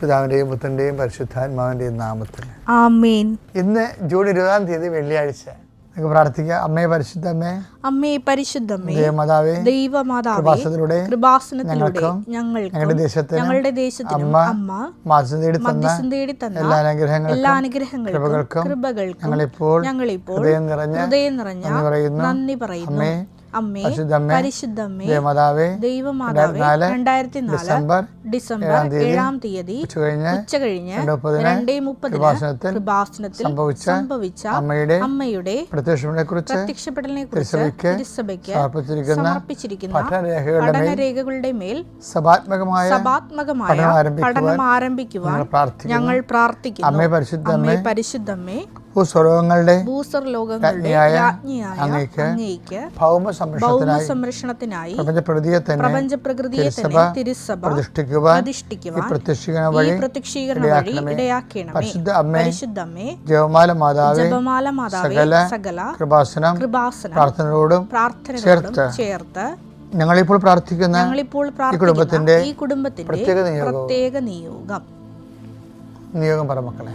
പിതാവിന്റെയും പുത്രന്റെയും പരിശുദ്ധാത്മാവിന്റെയും നാമത്തിൽ. ആമേൻ. ഇന്ന് ജൂൺ ഇരുപതാം തീയതി വെള്ളിയാഴ്ച. നമുക്ക് പ്രാർത്ഥിക്കാം. അമ്മയെ പരിശുദ്ധ അമ്മേ പരിശുദ്ധമ്മേ ദേവമാതാവേ ദൈവമാതാവേ കൃപാസനത്തിലൂടെ കൃപാസനത്തിലൂടെ ഞങ്ങൾക്ക് ഞങ്ങളുടെ ദേശത്തെ ഞങ്ങളുടെ ദേശത്തെ അമ്മ അമ്മ മാസം തേടി തന്ന തേടി തന്ന എല്ലാ എല്ലാ കൃപകൾക്കും കൃപകൾക്കും ഞങ്ങളിപ്പോൾ ഞങ്ങളിപ്പോൾ ഹൃദയം നിറഞ്ഞ ഹൃദയം നിറഞ്ഞ നന്ദി പറയുന്നു. നന്ദി പറയുന്നു. അമ്മേ അമ്മേ പരിശുദ്ധ അമ്മേ പരിശുദ്ധമ്മേ ദേവമാതാവേ രണ്ടായിരത്തി നാല് ഡിസംബർ ഡിസംബർ ഏഴാം തീയതി ഉച്ച കഴിഞ്ഞ് രണ്ട് മുപ്പതിന് കൃപാസനത്തിൽ സംഭവിച്ച അമ്മയുടെ അമ്മയുടെ പ്രത്യക്ഷങ്ങളെ കുറിച്ച് പ്രത്യക്ഷപ്പെടലിനെ കുറിച്ച് തിരുസഭയ്ക്ക് തിരുസഭയ്ക്ക് സമർപ്പിച്ചിരിക്കുന്ന സമർപ്പിച്ചിരിക്കുന്ന പഠനരേഖകളുടെ മേൽ പഠനരേഖകളുടെ മേൽ സഭാത്മകമായ സഭാത്മകമായ പഠനം ആരംഭിക്കുവാൻ ഞങ്ങൾ പ്രാർത്ഥിക്കുന്നു. അമ്മേ പരിശുദ്ധമ്മേ പരിശുദ്ധമ്മേ ഭൂസ്വരവങ്ങളുടെ ഭൂസർ അങ്ങേക്ക് ഭൗമ സംരക്ഷണത്തിനായി പ്രപഞ്ച പ്രകൃതിയെ തന്നെ പ്രപഞ്ച പ്രകൃതിയെ തന്നെ തിരുസഭ പ്രതിഷ്ഠിക്കുവാൻ ഈ പ്രതിഷ്ഠിക്കുവാൻ പ്രത്യക്ഷീകരണ വഴി പ്രത്യക്ഷീകരണ വഴി. ഇടയാക്കണമേ. പരിശുദ്ധ അമ്മേ ജപമാല മാതാവേ ജപമാല മാതാവേ സകല കൃപാസനം കൃപാസനം പ്രാർത്ഥനയോടും പ്രാർത്ഥനകളോടും ചേർത്ത് ഞങ്ങളിപ്പോൾ പ്രാർത്ഥിക്കുന്ന ഞങ്ങളിപ്പോൾ കുടുംബത്തിന്റെ ഈ കുടുംബത്തിന്റെ പ്രത്യേക നിയോഗവും പ്രത്യേക നിയോഗം. നിയോഗം പറ മക്കളെ.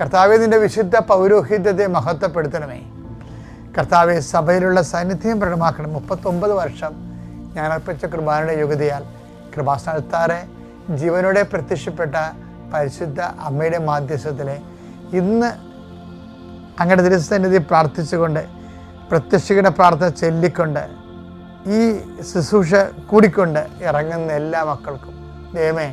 കർത്താവിന്റെ വിശുദ്ധ പൗരോഹിത്യത്തെ മഹത്വപ്പെടുത്തണമേ. കർത്താവെ സഭയിലുള്ള സാന്നിധ്യം പ്രകടമാക്കണം മുപ്പത്തൊമ്പത് വർഷം ഞാൻ അർപ്പിച്ച കുർബാനയുടെ യോഗ്യതയാൽ കൃപാസ്ഥാനത്താറെ ജീവനോടെ പ്രത്യക്ഷപ്പെട്ട പരിശുദ്ധ അമ്മയുടെ മാധ്യസ്ഥത്തിലെ ഇന്ന് അങ്ങയുടെ തിരുസന്നിധി പ്രാർത്ഥിച്ചുകൊണ്ട് പ്രത്യക്ഷയുടെ പ്രാർത്ഥന ചൊല്ലിക്കൊണ്ട് ഈ ശുശ്രൂഷ കൂടിക്കൊണ്ട് ഇറങ്ങുന്ന എല്ലാ മക്കൾക്കും. ദൈവമേ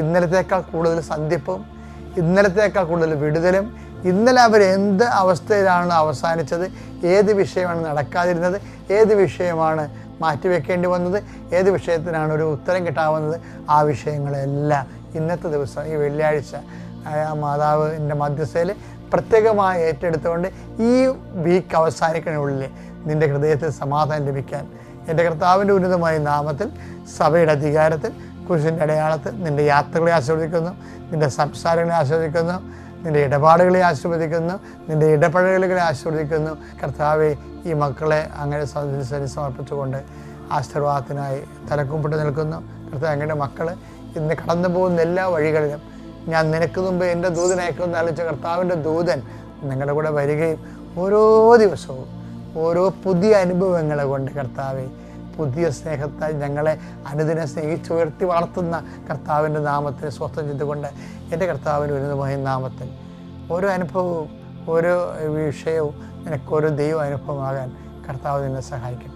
ഇന്നലത്തേക്കാൾ കൂടുതൽ സന്ധിപ്പും ഇന്നലത്തേക്കാൾ കൂടുതൽ വിടുതലും. ഇന്നലെ അവർ എന്ത് അവസ്ഥയിലാണ് അവസാനിച്ചത്? ഏത് വിഷയമാണ് നടക്കാതിരുന്നത്? ഏത് വിഷയമാണ് മാറ്റിവെക്കേണ്ടി വന്നത്? ഏത് വിഷയത്തിനാണ് ഒരു ഉത്തരം കിട്ടാവുന്നത്? ആ വിഷയങ്ങളെല്ലാം ഇന്നത്തെ ദിവസം ഈ വെള്ളിയാഴ്ച ആ മാതാവിന്റെ മധ്യസ്ഥയിൽ പ്രത്യേകമായി ഏറ്റെടുത്തുകൊണ്ട് ഈ വീക്ക് അവസാനിക്കുന്നതിനുള്ളിൽ നിന്റെ ഹൃദയത്തിൽ സമാധാനം ലഭിക്കാൻ എന്റെ കർത്താവിന്റെ ഉന്നതമായ നാമത്തിൽ സഭയുടെ അധികാരത്തിൽ കുരിശിന്റെ അടയാളത്തിൽ നിന്റെ യാത്രകളെ ആസ്വദിക്കുന്നു നിന്റെ സംസാരങ്ങളെ ആസ്വദിക്കുന്നു നിന്റെ ഇടപാടുകളെ ആസ്വദിക്കുന്നു നിന്റെ ഇടപഴകലുകളെ ആസ്വദിക്കുന്നു. കർത്താവെ ഈ മക്കളെ അങ്ങനെ സമർപ്പിച്ചുകൊണ്ട് ആശീർവാദത്തിനായി തലക്കുമ്പിട്ട് നിൽക്കുന്നു. കർത്താവ് അങ്ങയുടെ മക്കൾ ഇന്ന് കടന്നു പോകുന്ന എല്ലാ വഴികളിലും ഞാൻ നിനക്ക് മുമ്പ് എന്റെ ദൂതൻ അയക്കുമെന്ന് ആലോചിച്ച കർത്താവിന്റെ ദൂതൻ നിങ്ങളുടെ കൂടെ വരികയും ഓരോ ദിവസവും ഓരോ പുതിയ അനുഭവങ്ങളെ കൊണ്ട് കർത്താവെ പുതിയ സ്നേഹത്താൽ ഞങ്ങളെ അനുദിനം സ്നേഹിച്ച് ഉയർത്തി വളർത്തുന്ന കർത്താവിന്റെ നാമത്തെ സ്വസ്ഥം ചെയ്തുകൊണ്ട് എന്റെ കർത്താവിന് ഉന്നതമായ നാമത്തിൽ ഓരോ അനുഭവവും ഓരോ വിഷയവും എനിക്ക് ഓരോ ദൈവ അനുഭവമാകാൻ കർത്താവ് നിന്നെ സഹായിക്കട്ടെ.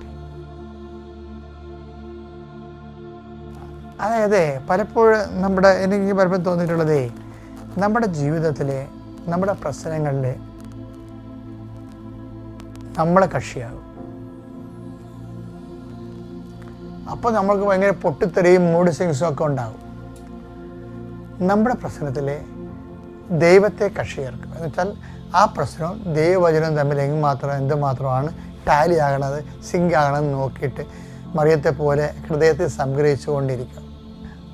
അതായത് പലപ്പോഴും നമ്മുടെ എനിക്ക് പലപ്പോഴും തോന്നിയിട്ടുള്ളതേ നമ്മുടെ ജീവിതത്തിലെ നമ്മുടെ പ്രശ്നങ്ങളിൽ നമ്മളെ കക്ഷിയാകും. അപ്പോൾ നമ്മൾക്ക് ഭയങ്കര പൊട്ടിത്തെറിയും മൂഡ് സ്വിങ്സും ഒക്കെ ഉണ്ടാകും. നമ്മുടെ പ്രശ്നത്തിലെ ദൈവത്തെ കക്ഷി ചേർക്കും എന്ന് വെച്ചാൽ ആ പ്രശ്നവും ദൈവവചനവും തമ്മിൽ എങ്ങ് മാത്രം എന്തുമാത്രമാണ് ടാലി ആകണത് സിങ്ക് ആകണമെന്ന് നോക്കിയിട്ട് മറിയത്തെ പോലെ ഹൃദയത്തെ സംഗ്രഹിച്ചുകൊണ്ടിരിക്കുക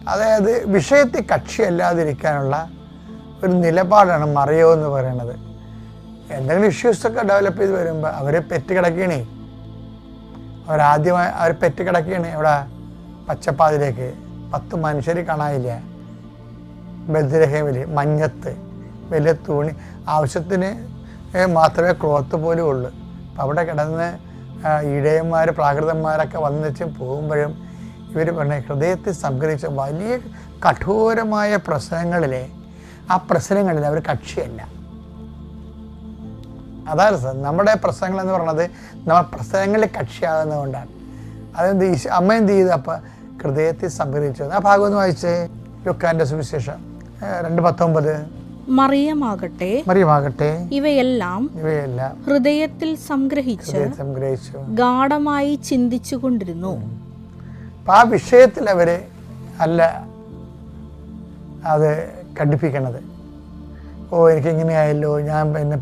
അതായത് വിഷയത്തെ കക്ഷിയല്ലാതിരിക്കാനുള്ള ഒരു നിലപാടാണ് മറിയോ എന്ന് പറയുന്നത്. എന്തെങ്കിലും ഇഷ്യൂസൊക്കെ ഡെവലപ്പ് ചെയ്ത് വരുമ്പോൾ അവരെ പെറ്റ് കിടക്കണേ. അവരാദ്യമായി അവർ പെറ്റ് കിടക്കുകയാണ് ഇവിടെ പച്ചപ്പാതിലേക്ക്. പത്ത് മനുഷ്യർ കാണാനില്ല? ബദ്രഹേമിൽ മഞ്ഞത്ത് വലിയ തുണി. ആവശ്യത്തിന് മാത്രമേ ക്ലോത്ത് പോലും ഉള്ളൂ. അപ്പം അവിടെ കിടന്ന് ഇടയന്മാർ പ്രാകൃതന്മാരൊക്കെ വന്നിച്ച് പോകുമ്പോഴും ഇവർ പറഞ്ഞ ഹൃദയത്തിൽ സംഗ്രഹിച്ച വലിയ കഠോരമായ പ്രശ്നങ്ങളിലെ ആ പ്രശ്നങ്ങളിൽ അവർ കക്ഷിയല്ല. അതാണ് സർ നമ്മുടെ പ്രശ്നങ്ങൾ എന്ന് പറയുന്നത് നമ്മൾ പ്രശ്നങ്ങളിൽ കക്ഷിയാകുന്നതുകൊണ്ടാണ്. അതെന്ത് അമ്മ എന്ത് ചെയ്തു? അപ്പം ഹൃദയത്തിൽ സംഗ്രഹിച്ചു. ആ ഭാഗം ഒന്ന് വായിച്ചേ. ലുക്കാന്റെ സുവിശേഷം രണ്ട് പത്തൊമ്പത്. മറിയമാകട്ടെ. മറിയമാകട്ടെ. ഇവയെല്ലാം ഇവയെല്ലാം ഹൃദയത്തിൽ സംഗ്രഹിച്ച് സംഗ്രഹിച്ചു. ഗാഠമായി ചിന്തിച്ചു കൊണ്ടിരുന്നു അപ്പം ആ വിഷയത്തിൽ അവർ അല്ല അത് കണ്ടിപ്പിക്കണത്. ഓ എനിക്ക് എങ്ങനെയായല്ലോ ഞാൻ പിന്നെ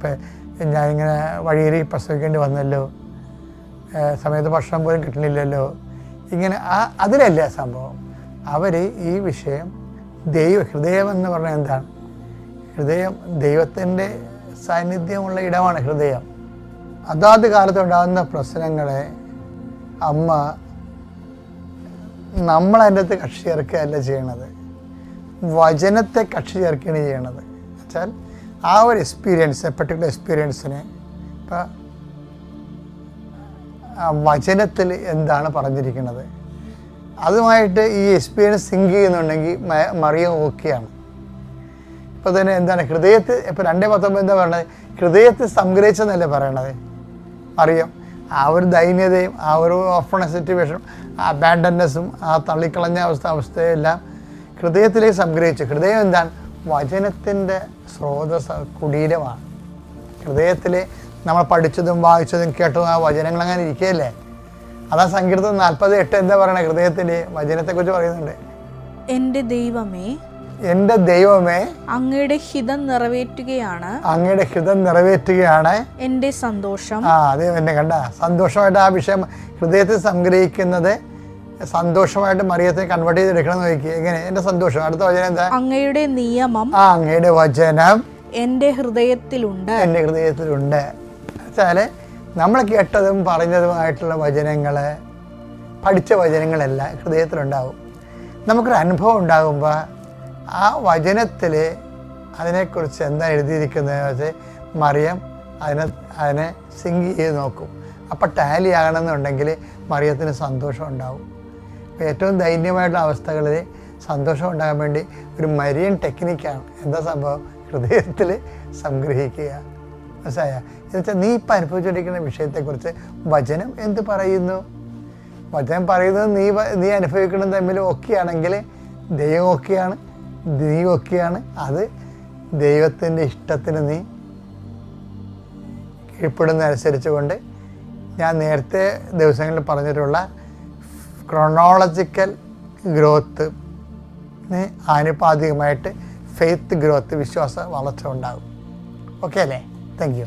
ഞാനിങ്ങനെ വഴിയിൽ പ്രസവിക്കേണ്ടി വന്നല്ലോ. സമയത്ത് ഭക്ഷണം പോലും കിട്ടണില്ലല്ലോ ഇങ്ങനെ ആ അതിലല്ല സംഭവം? അവർ ഈ വിഷയം ദൈവ ഹൃദയം എന്ന് പറഞ്ഞാൽ എന്താണ്? ഹൃദയം ദൈവത്തിന്റെ സാന്നിധ്യമുള്ള ഇടമാണ് ഹൃദയം. അതാത് കാലത്തുണ്ടാകുന്ന പ്രശ്നങ്ങളെ അമ്മ നമ്മളതിന്റെ അടുത്ത് കക്ഷി ചേർക്കുകയല്ല ചെയ്യണത്. വചനത്തെ കക്ഷി ചേർക്കുകയാണ് ചെയ്യണത്. വെച്ചാൽ ആ ഒരു എക്സ്പീരിയൻസ് പെർട്ടിക്കുലർ എക്സ്പീരിയൻസിനെ ഇപ്പം വചനത്തിൽ എന്താണ് പറഞ്ഞിരിക്കുന്നത്? അതുമായിട്ട് ഈ എക്സ്പീരിയൻസ് സിങ്ക് ചെയ്യുന്നുണ്ടെങ്കിൽ മറിയം ഓക്കെയാണ് ഇപ്പോൾ തന്നെ എന്താണ് ഹൃദയത്തിൽ ഇപ്പോൾ രണ്ടേ പത്തൊമ്പത് എന്താ പറയണത്? ഹൃദയത്തിൽ സംഗ്രഹിച്ചെന്നല്ലേ പറയണത്? അറിയാം ആ ഒരു ദൈന്യതയും ആ ഒരു ഓഫണ സിറ്റുവേഷനും ആ അബാൻഡൻനെസ്സും ആ തള്ളിക്കളഞ്ഞ അവസ്ഥ അവസ്ഥയെല്ലാം ഹൃദയത്തിലേക്ക് സംഗ്രഹിച്ചു. ഹൃദയം എന്താണ്? വചനത്തിന്റെ സ്രോതസ് കുടീരമാണ്. ഹൃദയത്തിൽ നമ്മൾ പഠിച്ചതും വായിച്ചതും കേട്ടതും ആ വചനങ്ങൾ അങ്ങനെ ഇരിക്കുകയല്ലേ? അതാ സങ്കീർത്തം നാൽപ്പത് എട്ട് എന്താ പറയണേ ഹൃദയത്തിൽ വചനത്തെക്കുറിച്ച് പറയുന്നുണ്ട്. എന്റെ ദൈവമേ എന്റെ ദൈവമേ അങ്ങയുടെ ഹിതം നിറവേറ്റുകയാണ്. അങ്ങയുടെ ഹിതം നിറവേറ്റുകയാണ്. എന്റെ സന്തോഷം. ആ അതെ എന്നെ കണ്ട. സന്തോഷമായിട്ട് ആ വിഷയം ഹൃദയത്തിൽ സംഗ്രഹിക്കുന്നത് സന്തോഷമായിട്ട് മറിയത്തെ കൺവേർട്ട് ചെയ്തെടുക്കണം നോക്കി എങ്ങനെ? എന്റെ സന്തോഷം. അടുത്ത വചനം എന്താ? അങ്ങയുടെ നിയമം ആ അങ്ങയുടെ വചനം എന്റെ ഹൃദയത്തിലുണ്ട്. എന്റെ ഹൃദയത്തിലുണ്ട്. വെച്ചാൽ നമ്മൾ കേട്ടതും പറഞ്ഞതുമായിട്ടുള്ള വചനങ്ങൾ പഠിച്ച വചനങ്ങളെല്ലാം ഹൃദയത്തിലുണ്ടാവും. നമുക്കൊരു അനുഭവം ഉണ്ടാകുമ്പോൾ ആ വചനത്തിൽ അതിനെക്കുറിച്ച് എന്താ എഴുതിയിരിക്കുന്നത് വെച്ചാൽ മറിയം അതിനെ അതിനെ സിങ്ക് ചെയ്ത് നോക്കും. അപ്പോൾ ടാലി ആകണമെന്നുണ്ടെങ്കിൽ മറിയത്തിന് സന്തോഷം ഉണ്ടാവും. ഏറ്റവും ദൈന്യമായിട്ടുള്ള അവസ്ഥകളിൽ സന്തോഷം ഉണ്ടാകാൻ വേണ്ടി ഒരു മരിയൻ ടെക്നിക്കാണ് എന്താ സംഭവം? ഹൃദയത്തിൽ സംഗ്രഹിക്കുക. മനസ്സിലായ? എന്നുവെച്ചാൽ നീ ഇപ്പം അനുഭവിച്ചുകൊണ്ടിരിക്കുന്ന വിഷയത്തെക്കുറിച്ച് വചനം എന്ത് പറയുന്നു? വചനം പറയുന്നത് നീ നീ അനുഭവിക്കുന്നത് തമ്മിൽ ഒക്കെയാണെങ്കിൽ ദൈവം ഒക്കെയാണ് നീ ഒക്കെയാണ് അത് ദൈവത്തിന്റെ ഇഷ്ടത്തിന് നീ കീഴ്പ്പെടുന്നതനുസരിച്ച് കൊണ്ട് ഞാൻ നേരത്തെ ദിവസങ്ങളിൽ പറഞ്ഞിട്ടുള്ള ക്രൊണോളജിക്കൽ ഗ്രോത്ത് ആനുപാതികമായിട്ട് ഫെയ്ത്ത് ഗ്രോത്ത് വിശ്വാസ വളർച്ച ഉണ്ടാകും. ഓക്കെ അല്ലേ? Thank you